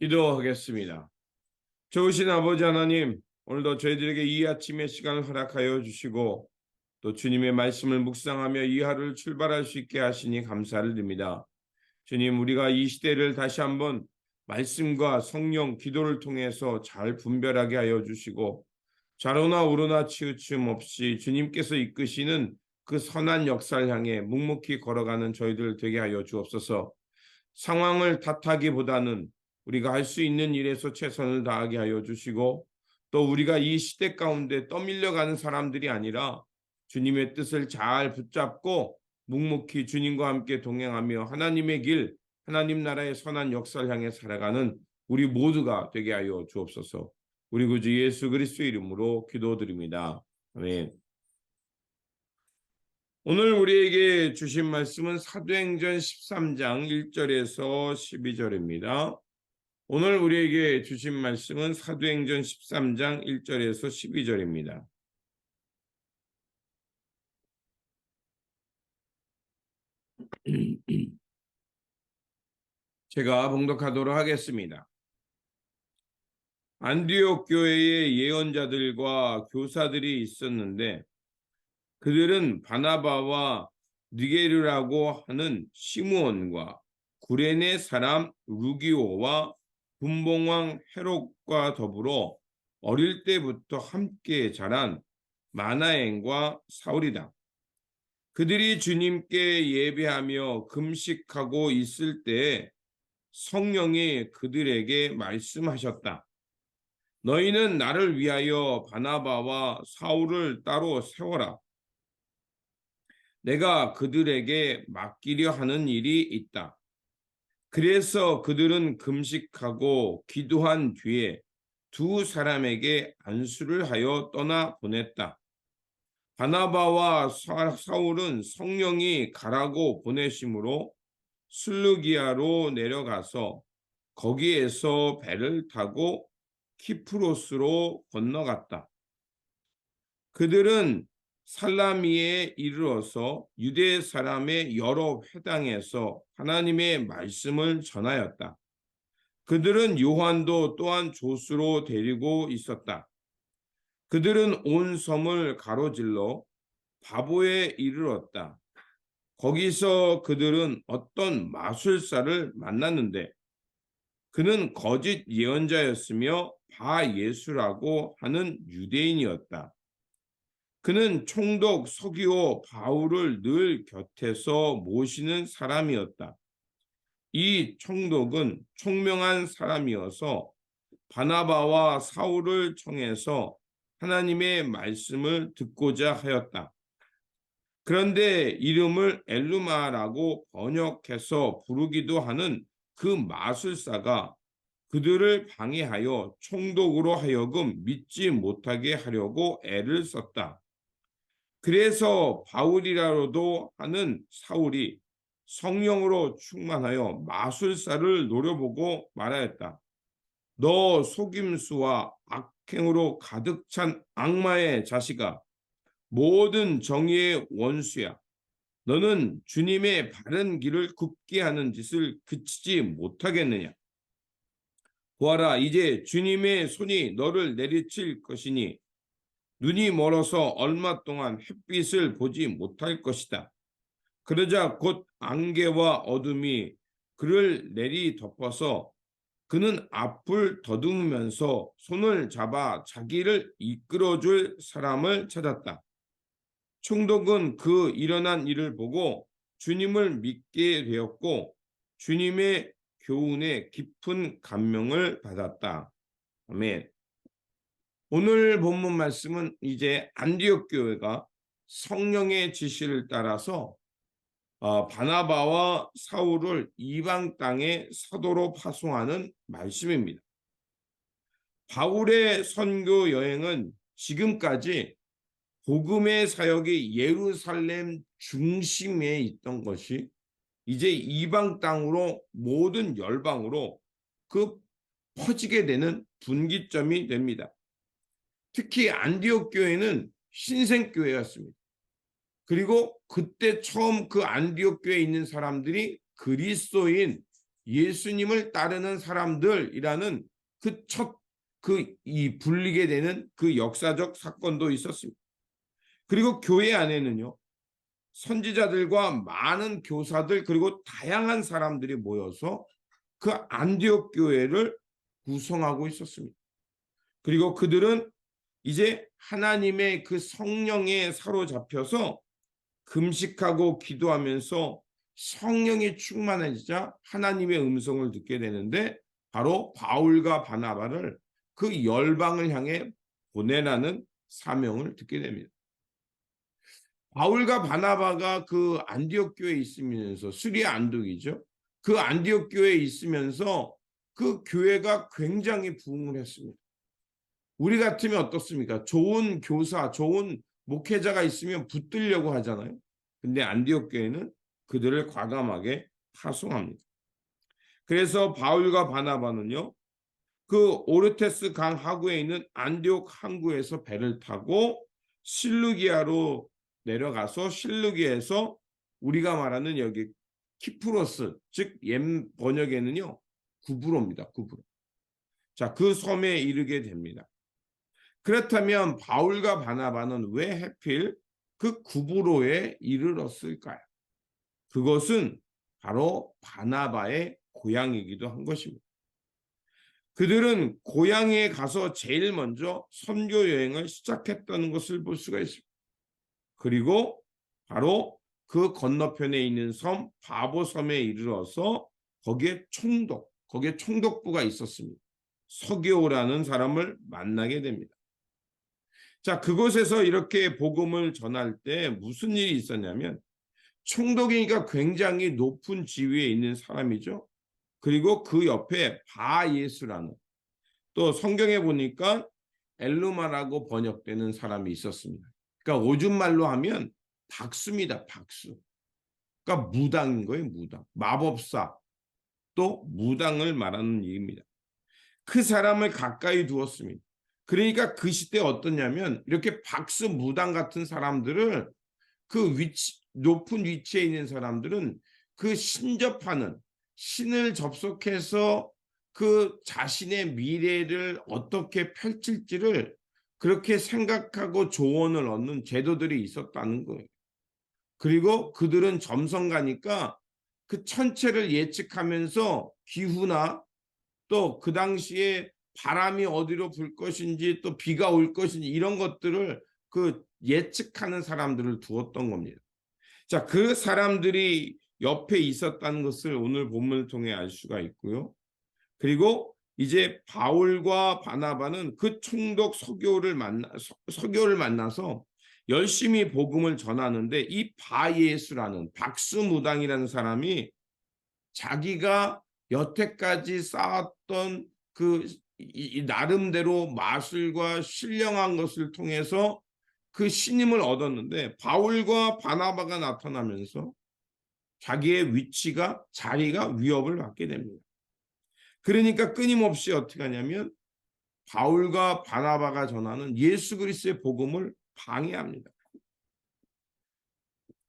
기도하겠습니다. 좋으신 아버지 하나님, 오늘도 저희들에게 이 아침의 시간을 허락하여 주시고 또 주님의 말씀을 묵상하며 이 하루를 출발할 수 있게 하시니 감사를 드립니다. 주님, 우리가 이 시대를 다시 한번 말씀과 성령, 기도를 통해서 잘 분별하게 하여 주시고 좌로나 우로나 치우침 없이 주님께서 이끄시는 그 선한 역사를 향해 묵묵히 걸어가는 저희들 되게 하여 주옵소서. 상황을 탓하기보다는 우리가 할 수 있는 일에서 최선을 다하게 하여 주시고 또 우리가 이 시대 가운데 떠밀려가는 사람들이 아니라 주님의 뜻을 잘 붙잡고 묵묵히 주님과 함께 동행하며 하나님의 길, 하나님 나라의 선한 역사를 향해 살아가는 우리 모두가 되게 하여 주옵소서. 우리 구주 예수 그리스도 이름으로 기도드립니다. 아멘. 오늘 우리에게 주신 말씀은 사도행전 13장 1절에서 12절입니다. 오늘 우리에게 주신 말씀은 사도행전 13장 1절에서 12절입니다. 제가 봉독하도록 하겠습니다. 안디옥 교회의 예언자들과 교사들이 있었는데 그들은 바나바와 니게르라고 하는 시므온과 구레네 사람 루기오와 분봉왕 헤롯과 더불어 어릴 때부터 함께 자란 마나엔과 사울이다. 그들이 주님께 예배하며 금식하고 있을 때 성령이 그들에게 말씀하셨다. 너희는 나를 위하여 바나바와 사울을 따로 세워라. 내가 그들에게 맡기려 하는 일이 있다. 그래서 그들은 금식하고 기도한 뒤에 두 사람에게 안수를 하여 떠나 보냈다. 바나바와 사울은 성령이 가라고 보내심으로 슬루기아로 내려가서 거기에서 배를 타고 키프로스로 건너갔다. 그들은 살라미에 이르러서 유대 사람의 여러 회당에서 하나님의 말씀을 전하였다. 그들은 요한도 또한 조수로 데리고 있었다. 그들은 온 섬을 가로질러 바보에 이르렀다. 거기서 그들은 어떤 마술사를 만났는데 그는 거짓 예언자였으며 바 예수라고 하는 유대인이었다. 그는 총독 서기오 바울을 늘 곁에서 모시는 사람이었다. 이 총독은 총명한 사람이어서 바나바와 사울을 청해서 하나님의 말씀을 듣고자 하였다. 그런데 이름을 엘루마라고 번역해서 부르기도 하는 그 마술사가 그들을 방해하여 총독으로 하여금 믿지 못하게 하려고 애를 썼다. 그래서 바울이라도 하는 사울이 성령으로 충만하여 마술사를 노려보고 말하였다. 너 속임수와 악행으로 가득 찬 악마의 자식아, 모든 정의의 원수야. 너는 주님의 바른 길을 굽게 하는 짓을 그치지 못하겠느냐? 보아라, 이제 주님의 손이 너를 내리칠 것이니 눈이 멀어서 얼마 동안 햇빛을 보지 못할 것이다. 그러자 곧 안개와 어둠이 그를 내리 덮어서 그는 앞을 더듬으면서 손을 잡아 자기를 이끌어줄 사람을 찾았다. 총독은 그 일어난 일을 보고 주님을 믿게 되었고 주님의 교훈에 깊은 감명을 받았다. 아멘. 오늘 본문 말씀은 이제 안디옥 교회가 성령의 지시를 따라서 어, 바나바와 사울을 이방 땅에 사도로 파송하는 말씀입니다. 바울의 선교 여행은 지금까지 복음의 사역이 예루살렘 중심에 있던 것이 이제 이방 땅으로 모든 열방으로 그 퍼지게 되는 분기점이 됩니다. 특히 안디옥 교회는 신생 교회였습니다. 그리고 그때 처음 그 안디옥 교회에 있는 사람들이 그리스도인 예수님을 따르는 사람들이라는 그 첫 그 이 불리게 되는 그 역사적 사건도 있었습니다. 그리고 교회 안에는요. 선지자들과 많은 교사들 그리고 다양한 사람들이 모여서 그 안디옥 교회를 구성하고 있었습니다. 그리고 그들은 이제 하나님의 그 성령에 사로잡혀서 금식하고 기도하면서 성령이 충만해지자 하나님의 음성을 듣게 되는데 바로 바울과 바나바를 그 열방을 향해 보내라는 사명을 듣게 됩니다. 바울과 바나바가 그 안디옥 교회에 있으면서 수리아 안독이죠. 그 안디옥 교회에 있으면서 그 교회가 굉장히 부흥을 했습니다. 우리 같으면 어떻습니까? 좋은 교사, 좋은 목회자가 있으면 붙들려고 하잖아요. 근데 안디옥 교회는 그들을 과감하게 파송합니다. 그래서 바울과 바나바는요. 그 오르테스 강 하구에 있는 안디옥 항구에서 배를 타고 실루기아로 내려가서 실루기에서 우리가 말하는 여기 키프로스 즉 옛 번역에는요 구브로입니다. 구브로. 자, 그 섬에 이르게 됩니다. 그렇다면 바울과 바나바는 왜 해필 그 구브로에 이르렀을까요? 그것은 바로 바나바의 고향이기도 한 것입니다. 그들은 고향에 가서 제일 먼저 선교 여행을 시작했다는 것을 볼 수가 있습니다. 그리고 바로 그 건너편에 있는 섬 바보섬에 이르러서 거기에 총독, 거기에 총독부가 있었습니다. 서기오라는 사람을 만나게 됩니다. 자, 그곳에서 이렇게 복음을 전할 때 무슨 일이 있었냐면 총독이니까 굉장히 높은 지위에 있는 사람이죠. 그리고 그 옆에 바 예수라는 또 성경에 보니까 엘루마라고 번역되는 사람이 있었습니다. 그러니까 오줌 말로 하면 박수입니다. 박수. 그러니까 무당인 거예요. 무당. 마법사. 또 무당을 말하는 얘기입니다. 그 사람을 가까이 두었습니다. 그러니까 그 시대 어떠냐면 이렇게 박수 무당 같은 사람들을 그 위치 높은 위치에 있는 사람들은 그 신접하는 신을 접속해서 그 자신의 미래를 어떻게 펼칠지를 그렇게 생각하고 조언을 얻는 제도들이 있었다는 거예요. 그리고 그들은 점성가니까 그 천체를 예측하면서 기후나 또 그 당시에 바람이 어디로 불 것인지 또 비가 올 것인지 이런 것들을 그 예측하는 사람들을 두었던 겁니다. 자, 그 사람들이 옆에 있었다는 것을 오늘 본문을 통해 알 수가 있고요. 그리고 이제 바울과 바나바는 그 총독 서교를 만나 서교를 만나서 열심히 복음을 전하는데 이 바예수라는 박수무당이라는 사람이 자기가 여태까지 쌓았던 그 이, 나름대로 마술과 신령한 것을 통해서 그 신임을 얻었는데 바울과 바나바가 나타나면서 자기의 위치가 자리가 위협을 받게 됩니다. 그러니까 끊임없이 어떻게 하냐면 바울과 바나바가 전하는 예수 그리스도의 복음을 방해합니다.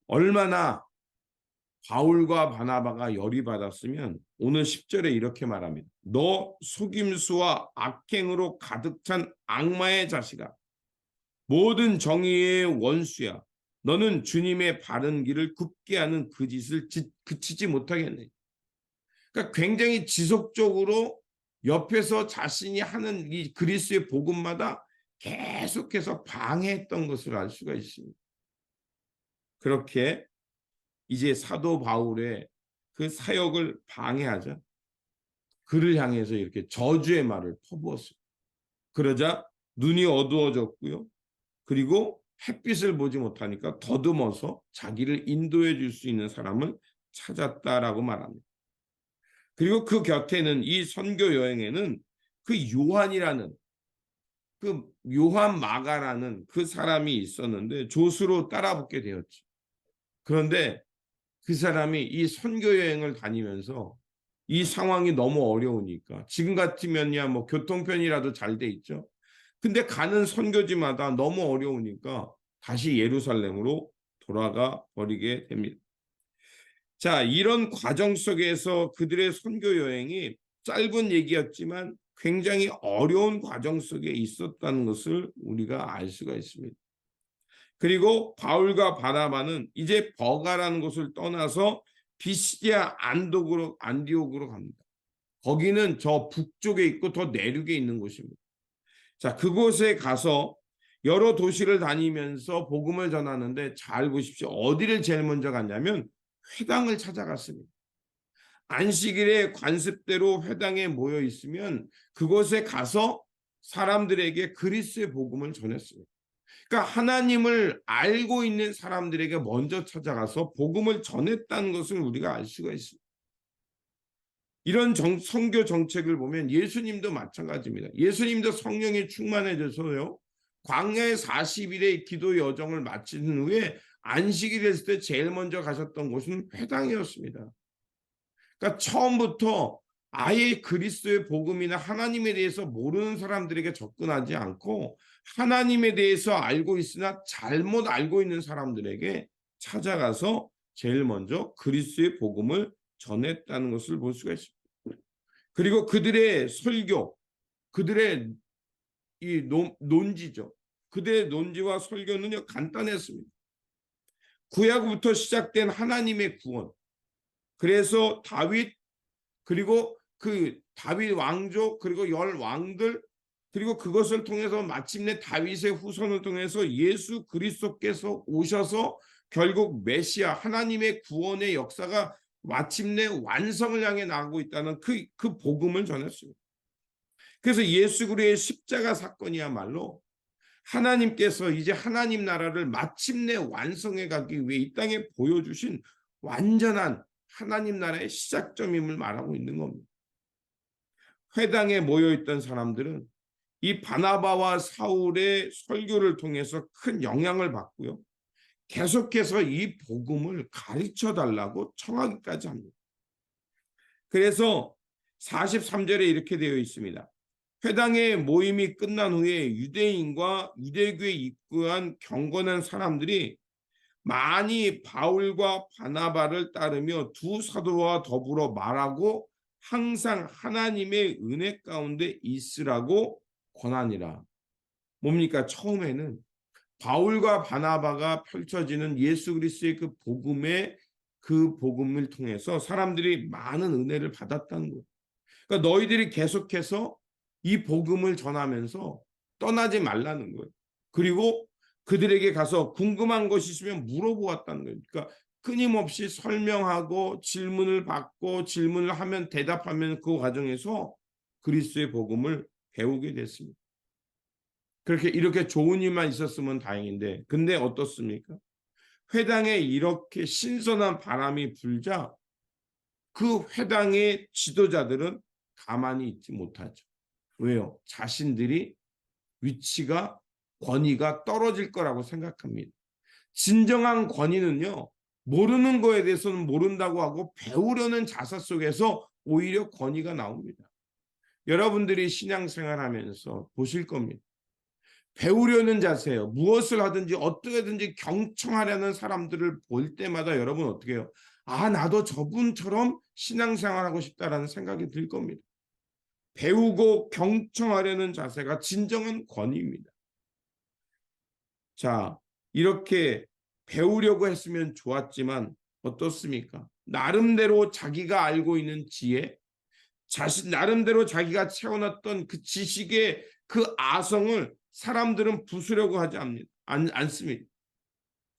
얼마나 바울과 바나바가 열이 받았으면 오늘 10절에 이렇게 말합니다. 너 속임수와 악행으로 가득 찬 악마의 자식아 모든 정의의 원수야. 너는 주님의 바른 길을 굽게 하는 그 짓을 그치지 못하겠네. 그러니까 굉장히 지속적으로 옆에서 자신이 하는 이 그리스의 복음마다 계속해서 방해했던 것을 알 수가 있습니다. 그렇게 이제 사도 바울의 그 사역을 방해하자 그를 향해서 이렇게 저주의 말을 퍼부었어요. 그러자 눈이 어두워졌고요. 그리고 햇빛을 보지 못하니까 더듬어서 자기를 인도해 줄 수 있는 사람을 찾았다라고 말합니다. 그리고 그 곁에는 이 선교 여행에는 그 요한이라는 그 요한 마가라는 그 사람이 있었는데 조수로 따라붙게 되었지. 그런데 그 사람이 이 선교 여행을 다니면서 이 상황이 너무 어려우니까 지금 같으면야 뭐 교통편이라도 잘 돼 있죠. 근데 가는 선교지마다 너무 어려우니까 다시 예루살렘으로 돌아가 버리게 됩니다. 자, 이런 과정 속에서 그들의 선교 여행이 짧은 얘기였지만 굉장히 어려운 과정 속에 있었다는 것을 우리가 알 수가 있습니다. 그리고 바울과 바나바는 이제 버가라는 곳을 떠나서 비시디아 안독으로 안디옥으로 갑니다. 거기는 저 북쪽에 있고 더 내륙에 있는 곳입니다. 자, 그곳에 가서 여러 도시를 다니면서 복음을 전하는데 잘 보십시오. 어디를 제일 먼저 갔냐면 회당을 찾아갔습니다. 안식일에 관습대로 회당에 모여 있으면 그곳에 가서 사람들에게 그리스의 복음을 전했습니다. 그러니까 하나님을 알고 있는 사람들에게 먼저 찾아가서 복음을 전했다는 것을 우리가 알 수가 있습니다. 이런 정, 성교 정책을 보면 예수님도 마찬가지입니다. 예수님도 성령이 충만해져서요. 광야의 40일의 기도 여정을 마친 후에 안식이 됐을 때 제일 먼저 가셨던 곳은 회당이었습니다. 그러니까 처음부터 아예 그리스도의 복음이나 하나님에 대해서 모르는 사람들에게 접근하지 않고 하나님에 대해서 알고 있으나 잘못 알고 있는 사람들에게 찾아가서 제일 먼저 그리스도의 복음을 전했다는 것을 볼 수가 있습니다. 그리고 그들의 설교, 그들의 이 논, 논지죠. 그들의 논지와 설교는요 간단했습니다. 구약부터 시작된 하나님의 구원. 그래서 다윗 그리고 그 다윗 왕족 그리고 열 왕들 그리고 그것을 통해서 마침내 다윗의 후손을 통해서 예수 그리스도께서 오셔서 결국 메시아 하나님의 구원의 역사가 마침내 완성을 향해 나가고 있다는 그, 그 복음을 전했습니다. 그래서 예수 그리스도의 십자가 사건이야말로 하나님께서 이제 하나님 나라를 마침내 완성해 가기 위해 이 땅에 보여주신 완전한 하나님 나라의 시작점임을 말하고 있는 겁니다. 회당에 모여 있던 사람들은 이 바나바와 사울의 설교를 통해서 큰 영향을 받고요. 계속해서 이 복음을 가르쳐 달라고 청하기까지 합니다. 그래서 43절에 이렇게 되어 있습니다. 회당의 모임이 끝난 후에 유대인과 유대교에 입구한 경건한 사람들이 많이 바울과 바나바를 따르며 두 사도와 더불어 말하고 항상 하나님의 은혜 가운데 있으라고 권하니라. 뭡니까? 처음에는 바울과 바나바가 펼쳐지는 예수 그리스도의 그 복음의 그 복음을 통해서 사람들이 많은 은혜를 받았다는 거예요. 그러니까 너희들이 계속해서 이 복음을 전하면서 떠나지 말라는 거예요. 그리고 그들에게 가서 궁금한 것이 있으면 물어보았다는 거예요. 그러니까 끊임없이 설명하고 질문을 받고 질문을 하면 대답하면 그 과정에서 그리스도의 복음을 배우게 됐습니다. 그렇게 이렇게 좋은 일만 있었으면 다행인데 근데 어떻습니까? 회당에 이렇게 신선한 바람이 불자 그 회당의 지도자들은 가만히 있지 못하죠. 왜요? 자신들이 위치가 권위가 떨어질 거라고 생각합니다. 진정한 권위는요. 모르는 거에 대해서는 모른다고 하고 배우려는 자세 속에서 오히려 권위가 나옵니다. 여러분들이 신앙생활 하면서 보실 겁니다. 배우려는 자세요. 무엇을 하든지 어떻게든지 경청하려는 사람들을 볼 때마다 여러분 어떻게 해요? 아, 나도 저분처럼 신앙생활하고 싶다라는 생각이 들 겁니다. 배우고 경청하려는 자세가 진정한 권위입니다. 자, 이렇게 배우려고 했으면 좋았지만 어떻습니까? 나름대로 자기가 알고 있는 지혜, 자신 나름대로 자기가 채워놨던 그 지식의 그 아성을 사람들은 부수려고 하지 않, 않습니다.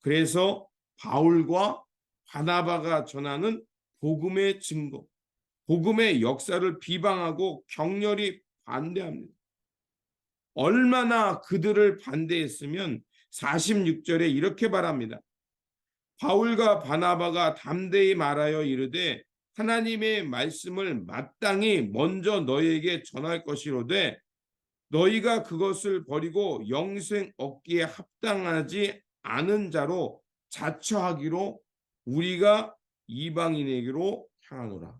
그래서 바울과 바나바가 전하는 복음의 증거, 복음의 역사를 비방하고 격렬히 반대합니다. 얼마나 그들을 반대했으면 46절에 이렇게 말합니다. 바울과 바나바가 담대히 말하여 이르되 하나님의 말씀을 마땅히 먼저 너희에게 전할 것이로되 너희가 그것을 버리고 영생 얻기에 합당하지 않은 자로 자처하기로 우리가 이방인에게로 향하노라.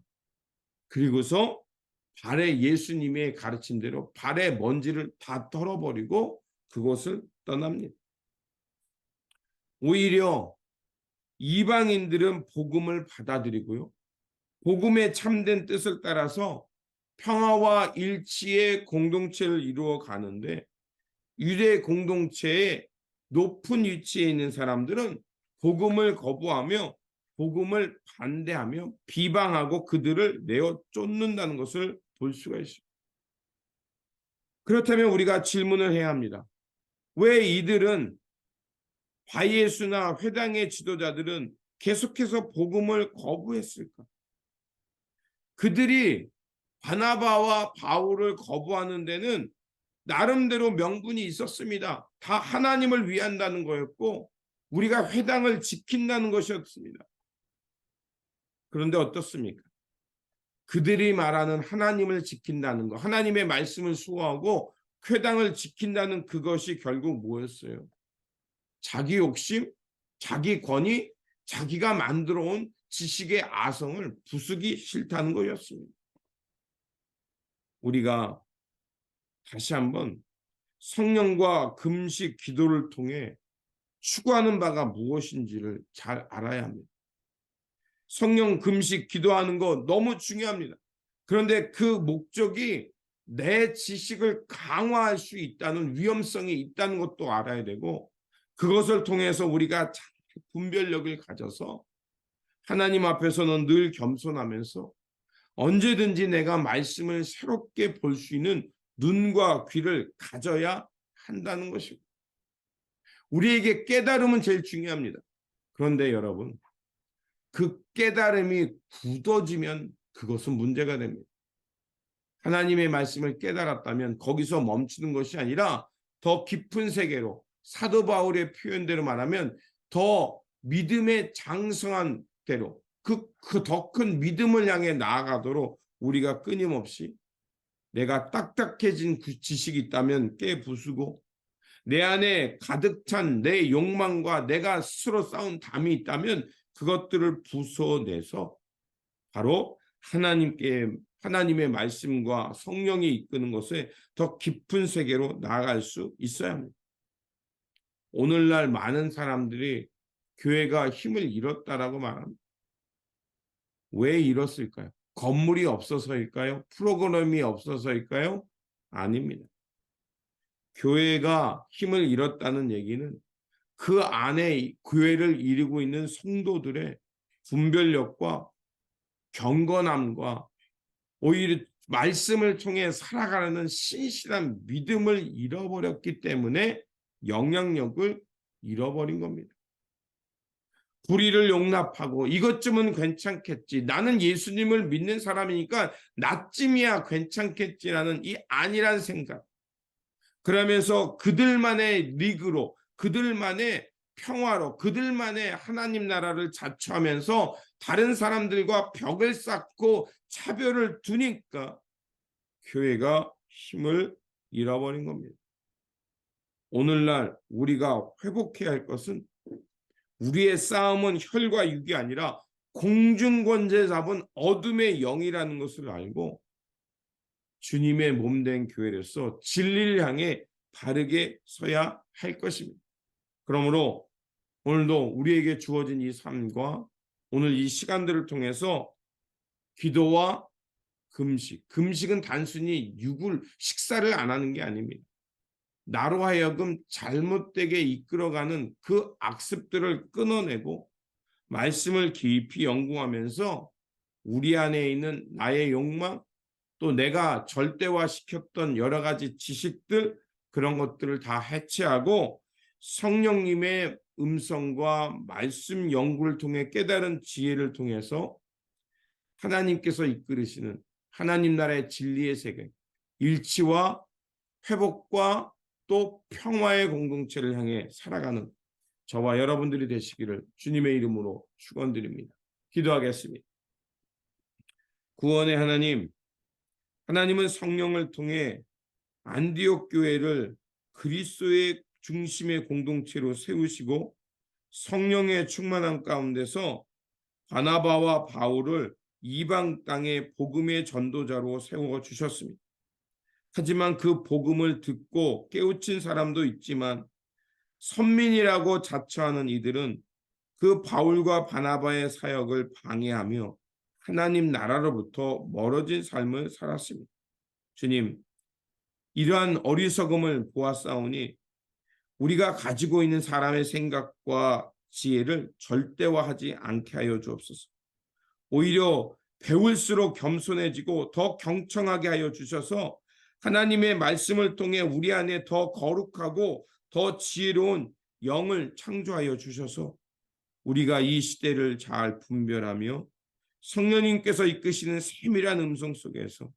그리고서 발에 예수님의 가르친 대로 발에 먼지를 다 털어버리고 그것을 떠납니다. 오히려 이방인들은 복음을 받아들이고요. 복음의 참된 뜻을 따라서 평화와 일치의 공동체를 이루어 가는데 유대 공동체의 높은 위치에 있는 사람들은 복음을 거부하며 복음을 반대하며 비방하고 그들을 내어 쫓는다는 것을 볼 수가 있습니다. 그렇다면 우리가 질문을 해야 합니다. 왜 이들은 바예수나 회당의 지도자들은 계속해서 복음을 거부했을까? 그들이 바나바와 바울을 거부하는 데는 나름대로 명분이 있었습니다. 다 하나님을 위한다는 거였고 우리가 회당을 지킨다는 것이었습니다. 그런데 어떻습니까? 그들이 말하는 하나님을 지킨다는 것, 하나님의 말씀을 수호하고 회당을 지킨다는 그것이 결국 뭐였어요? 자기 욕심, 자기 권위, 자기가 만들어 온 지식의 아성을 부수기 싫다는 거였습니다. 우리가 다시 한번 성령과 금식 기도를 통해 추구하는 바가 무엇인지를 잘 알아야 합니다. 성령 금식 기도하는 거 너무 중요합니다. 그런데 그 목적이 내 지식을 강화할 수 있다는 위험성이 있다는 것도 알아야 되고 그것을 통해서 우리가 분별력을 가져서 하나님 앞에서는 늘 겸손하면서 언제든지 내가 말씀을 새롭게 볼 수 있는 눈과 귀를 가져야 한다는 것입니다. 우리에게 깨달음은 제일 중요합니다. 그런데 여러분, 그 깨달음이 굳어지면 그것은 문제가 됩니다. 하나님의 말씀을 깨달았다면 거기서 멈추는 것이 아니라 더 깊은 세계로 사도 바울의 표현대로 말하면 더 믿음의 장성한 대로 그그더 큰 믿음을 향해 나아가도록 우리가 끊임없이 내가 딱딱해진 그 지식이 있다면 깨 부수고 내 안에 가득 찬 내 욕망과 내가 스스로 쌓은 담이 있다면 그것들을 부숴내서 바로 하나님께 하나님의 말씀과 성령이 이끄는 것에 더 깊은 세계로 나아갈 수 있어야 합니다. 오늘날 많은 사람들이 교회가 힘을 잃었다라고 말합니다. 왜 잃었을까요? 건물이 없어서일까요? 프로그램이 없어서일까요? 아닙니다. 교회가 힘을 잃었다는 얘기는 그 안에 교회를 이루고 있는 성도들의 분별력과 경건함과 오히려 말씀을 통해 살아가는 신실한 믿음을 잃어버렸기 때문에 영향력을 잃어버린 겁니다. 불의를 용납하고 이것쯤은 괜찮겠지. 나는 예수님을 믿는 사람이니까 나쯤이야 괜찮겠지라는 이 아니란 생각. 그러면서 그들만의 리그로 그들만의 평화로 그들만의 하나님 나라를 자처하면서 다른 사람들과 벽을 쌓고 차별을 두니까 교회가 힘을 잃어버린 겁니다. 오늘날 우리가 회복해야 할 것은 우리의 싸움은 혈과 육이 아니라 공중권제 잡은 어둠의 영이라는 것을 알고 주님의 몸된 교회로서 진리를 향해 바르게 서야 할 것입니다. 그러므로 오늘도 우리에게 주어진 이 삶과 오늘 이 시간들을 통해서 기도와 금식, 금식은 단순히 육을 식사를 안 하는 게 아닙니다. 나로 하여금 잘못되게 이끌어가는 그 악습들을 끊어내고 말씀을 깊이 연구하면서 우리 안에 있는 나의 욕망 또 내가 절대화시켰던 여러 가지 지식들 그런 것들을 다 해체하고 성령님의 음성과 말씀 연구를 통해 깨달은 지혜를 통해서 하나님께서 이끌으시는 하나님 나라의 진리의 세계 일치와 회복과 또 평화의 공동체를 향해 살아가는 저와 여러분들이 되시기를 주님의 이름으로 축원드립니다. 기도하겠습니다. 구원의 하나님, 하나님은 성령을 통해 안디옥 교회를 그리스도의 중심의 공동체로 세우시고 성령의 충만함 가운데서 바나바와 바울을 이방 땅의 복음의 전도자로 세워 주셨습니다. 하지만 그 복음을 듣고 깨우친 사람도 있지만 선민이라고 자처하는 이들은 그 바울과 바나바의 사역을 방해하며 하나님 나라로부터 멀어진 삶을 살았습니다. 주님, 이러한 어리석음을 보았사오니 우리가 가지고 있는 사람의 생각과 지혜를 절대화하지 않게 하여 주옵소서. 오히려 배울수록 겸손해지고 더 경청하게 하여 주셔서 하나님의 말씀을 통해 우리 안에 더 거룩하고 더 지혜로운 영을 창조하여 주셔서 우리가 이 시대를 잘 분별하며 성령님께서 이끄시는 세밀한 음성 속에서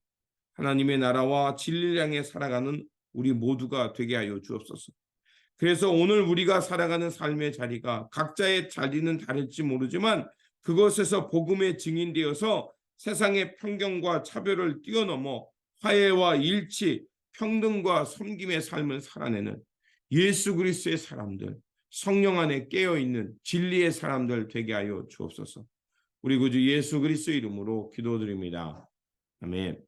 하나님의 나라와 진리를 향해 살아가는 우리 모두가 되게 하여 주옵소서. 그래서 오늘 우리가 살아가는 삶의 자리가 각자의 자리는 다를지 모르지만 그것에서 복음의 증인되어서 세상의 편견과 차별을 뛰어넘어 화해와 일치, 평등과 섬김의 삶을 살아내는 예수 그리스도의 사람들, 성령 안에 깨어 있는 진리의 사람들 되게 하여 주옵소서. 우리 구주 예수 그리스도 이름으로 기도드립니다. 아멘.